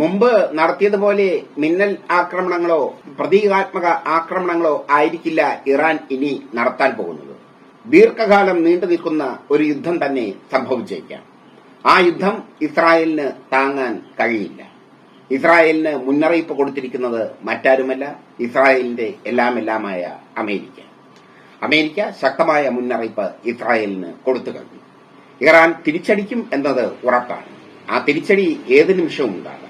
മുമ്പ് നടത്തിയതുപോലെ മിന്നൽ ആക്രമണങ്ങളോ പ്രതീകാത്മക ആക്രമണങ്ങളോ ആയിരിക്കില്ല ഇറാൻ ഇനി നടത്താൻ പോകുന്നത്. ദീർഘകാലം നീണ്ടു നിൽക്കുന്ന ഒരു യുദ്ധം തന്നെ സംഭവിച്ചേക്കാം. ആ യുദ്ധം ഇസ്രായേലിന് താങ്ങാൻ കഴിയില്ല. ഇസ്രായേലിന് മുന്നറിയിപ്പ് കൊടുത്തിരിക്കുന്നത് മറ്റാരുമല്ല ഇസ്രായേലിന്റെ എല്ലാമെല്ലാമായ അമേരിക്ക. അമേരിക്ക ശക്തമായ മുന്നറിയിപ്പ് ഇസ്രായേലിന് കൊടുത്തു കഴിഞ്ഞു. ഇറാൻ തിരിച്ചടിക്കും എന്നത് ഉറപ്പാണ്. ആ തിരിച്ചടി ഏത് നിമിഷവും ഉണ്ടാകാം.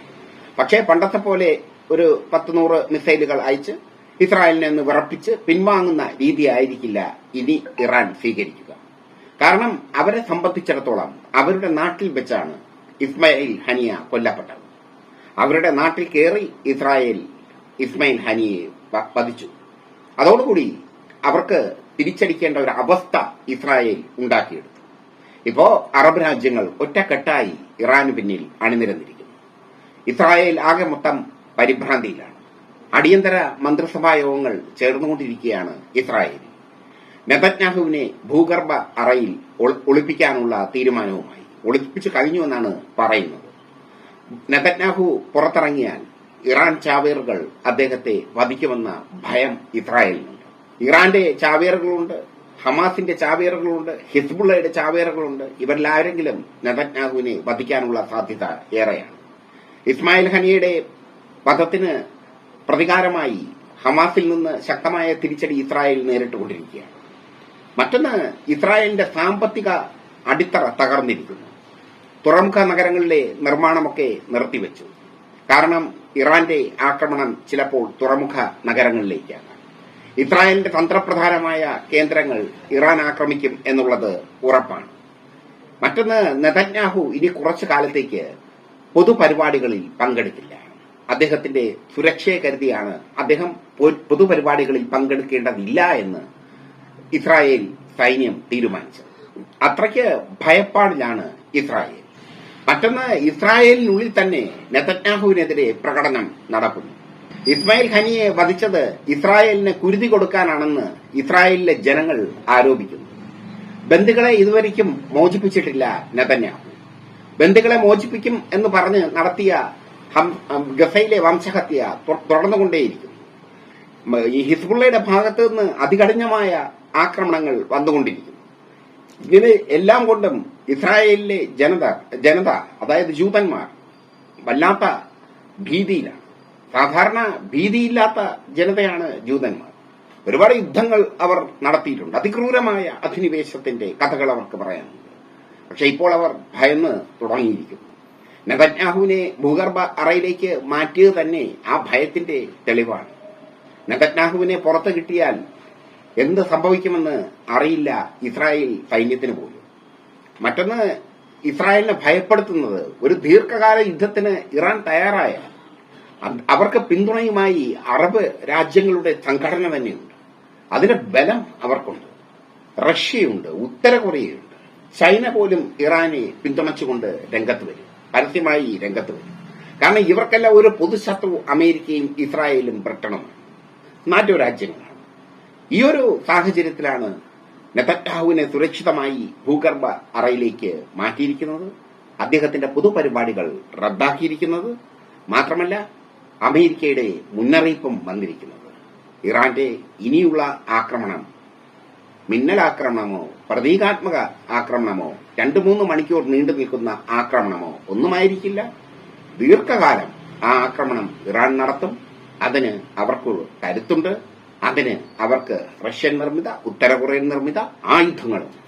പക്ഷേ പണ്ടത്തെ പോലെ ഒരു പത്ത് നൂറ് മിസൈലുകൾ അയച്ച് ഇസ്രായേലിനെ ഒന്ന് വിറപ്പിച്ച് പിൻവാങ്ങുന്ന രീതിയായിരിക്കില്ല ഇനി ഇറാൻ സ്വീകരിക്കുക. കാരണം അവരെ സംബന്ധിച്ചിടത്തോളം അവരുടെ നാട്ടിൽ വെച്ചാണ് ഇസ്മയിൽ ഹനിയ കൊല്ലപ്പെട്ടത്. അവരുടെ നാട്ടിൽ കയറി ഇസ്രായേൽ ഇസ്മയിൽ ഹനിയെ വധിച്ചു. അതോടുകൂടി അവർക്ക് തിരിച്ചടിക്കേണ്ട ഒരു അവസ്ഥ ഇസ്രായേൽ ഉണ്ടാക്കിയെടുത്തു. ഇപ്പോ അറബ് രാജ്യങ്ങൾ ഒറ്റക്കെട്ടായി ഇറാന് പിന്നിൽ അണിനിരന്നിരിക്കുന്നു. ഇസ്രായേൽ ആകെ മൊത്തം പരിഭ്രാന്തിയിലാണ്. അടിയന്തര മന്ത്രിസഭാ യോഗങ്ങൾ ചേർന്നുകൊണ്ടിരിക്കുകയാണ് ഇസ്രായേൽ. നെതന്യാഹുവിനെ ഭൂഗർഭ അറയിൽ ഒളിപ്പിക്കാനുള്ള തീരുമാനവുമായി. ഒളിപ്പിച്ചു കഴിഞ്ഞുവെന്നാണ് പറയുന്നത്. നെതന്യാഹു പുറത്തിറങ്ങിയാൽ ഇറാൻ ചാവേറുകൾ അദ്ദേഹത്തെ വധിക്കുമെന്ന ഭയം ഇസ്രായേലിനുണ്ട്. ഇറാന്റെ ചാവേറുകളുണ്ട് ഹമാസിന്റെ ചാവേറുകളുണ്ട് ഹിസ്ബുള്ളയുടെ ചാവേറുകളുണ്ട്. ഇവരിലാരെങ്കിലും നെതന്യാഹുവിനെ വധിക്കാനുള്ള സാധ്യത ഏറെയാണ്. ഇസ്മായിൽ ഹനിയുടെ വധത്തിന് പ്രതികാരമായി ഹമാസിൽ നിന്ന് ശക്തമായ തിരിച്ചടി ഇസ്രായേൽ നേരിട്ടുകൊണ്ടിരിക്കുകയാണ് മറ്റൊന്ന് ഇസ്രായേലിന്റെ സാമ്പത്തിക അടിത്തറ തകർന്നിരിക്കുന്നു. തുറമുഖ നഗരങ്ങളിലെ നിർമ്മാണമൊക്കെ നിർത്തിവെച്ചു. കാരണം ഇറാന്റെ ആക്രമണം ചിലപ്പോൾ തുറമുഖ നഗരങ്ങളിലേക്കാണ്. ഇസ്രായേലിന്റെ തന്ത്രപ്രധാനമായ കേന്ദ്രങ്ങൾ ഇറാൻ ആക്രമിക്കും എന്നുള്ളത് ഉറപ്പാണ്. മറ്റൊന്ന് നെതന്യാഹു ഇനി കുറച്ചു കാലത്തേക്ക് പൊതുപരിപാടികളിൽ പങ്കെടുക്കില്ല അദ്ദേഹത്തിന്റെ സുരക്ഷയെ കരുതിയാണ് അദ്ദേഹം പൊതുപരിപാടികളിൽ പങ്കെടുക്കേണ്ടതില്ല എന്ന് ഇസ്രായേൽ സൈന്യം തീരുമാനിച്ചത്. അത്രയ്ക്ക് ഭയപ്പാടിലാണ് ഇസ്രായേൽ. മറ്റൊന്ന് ഇസ്രായേലിനുള്ളിൽ തന്നെ നെതന്യാഹുവിനെതിരെ പ്രകടനം നടക്കുന്നു. ഇസ്മായിൽ ഖനിയെ വധിച്ചത് ഇസ്രായേലിന് കുരുതി കൊടുക്കാനാണെന്ന് ഇസ്രായേലിലെ ജനങ്ങൾ ആരോപിക്കുന്നു. ബന്ധുക്കളെ ഇതുവരെയ്ക്കും മോചിപ്പിച്ചിട്ടില്ല നെതന്യാഹു. ബന്ദികളെ മോചിപ്പിക്കും എന്ന് പറഞ്ഞ് നടത്തിയ ഗസയിലെ വംശഹത്യ തുടർന്നുകൊണ്ടേയിരിക്കും. ഈ ഹിസ്ബുള്ളയുടെ ഭാഗത്തു നിന്ന് അതികഠിനമായ ആക്രമണങ്ങൾ വന്നുകൊണ്ടിരിക്കുന്നു. ഇതിന് എല്ലാം കൊണ്ടും ഇസ്രായേലിലെ ജനത ജനത അതായത് ജൂതന്മാർ വല്ലാത്ത ഭീതിയിലാണ്. സാധാരണ ഭീതിയില്ലാത്ത ജനതയാണ് ജൂതന്മാർ. ഒരുപാട് യുദ്ധങ്ങൾ അവർ നടത്തിയിട്ടുണ്ട്. അതിക്രൂരമായ അധിനിവേശത്തിന്റെ കഥകൾ അവർക്ക് പറയാനുണ്ട്. പക്ഷെ ഇപ്പോൾ അവർ ഭയന്ന് തുടങ്ങിയിരിക്കുന്നു. നെതന്യാഹുവിനെ ഭൂഗർഭ അറയിലേക്ക് മാറ്റിയത് തന്നെ ആ ഭയത്തിന്റെ തെളിവാണ്. നെതന്യാഹുവിനെ പുറത്ത് കിട്ടിയാൽ എന്ത് സംഭവിക്കുമെന്ന് അറിയില്ല ഇസ്രായേൽ സൈന്യത്തിന് പോലും. മറ്റൊന്ന് ഇസ്രായേലിനെ ഭയപ്പെടുത്തുന്നത് ഒരു ദീർഘകാല യുദ്ധത്തിന് ഇറാൻ തയ്യാറായ അവർക്ക് പിന്തുണയുമായി അറബ് രാജ്യങ്ങളുടെ സംഘടന തന്നെയുണ്ട്. അതിന് ബലം അവർക്കുണ്ട്. റഷ്യയുണ്ട് ഉത്തര കൊറിയയുണ്ട്. ചൈന പോലും ഇറാനെ പിന്തുണച്ചുകൊണ്ട് രംഗത്ത് വരും. പരസ്യമായി രംഗത്ത് വരും. കാരണം ഇവർക്കെല്ലാം ഒരു പൊതുശത്രു അമേരിക്കയും ഇസ്രായേലും ബ്രിട്ടനുമാണ് നാറ്റോ രാജ്യങ്ങളാണ്. ഈ ഒരു സാഹചര്യത്തിലാണ് നെതന്യാഹുവിനെ സുരക്ഷിതമായി ഭൂഗർഭ അറയിലേക്ക് മാറ്റിയിരിക്കുന്നത് അദ്ദേഹത്തിന്റെ പൊതുപരിപാടികൾ റദ്ദാക്കിയിരിക്കുന്നത് മാത്രമല്ല അമേരിക്കയുടെ മുന്നറിയിപ്പും വന്നിരിക്കുന്നത്. ഇറാന്റെ ഇനിയുള്ള ആക്രമണം മിന്നലാക്രമണമോ പ്രതീകാത്മക ആക്രമണമോ രണ്ടു മൂന്ന് മണിക്കൂർ നീണ്ടു നിൽക്കുന്ന ആക്രമണമോ ഒന്നുമായിരിക്കില്ല. ദീർഘകാലം ആ ആക്രമണം ഇറാൻ നടത്തും. അതിന് അവർക്ക് കരുത്തുണ്ട്. അതിന് അവർക്ക് റഷ്യൻ നിർമ്മിത ഉത്തര കൊറിയൻ നിർമ്മിത ആയുധങ്ങളും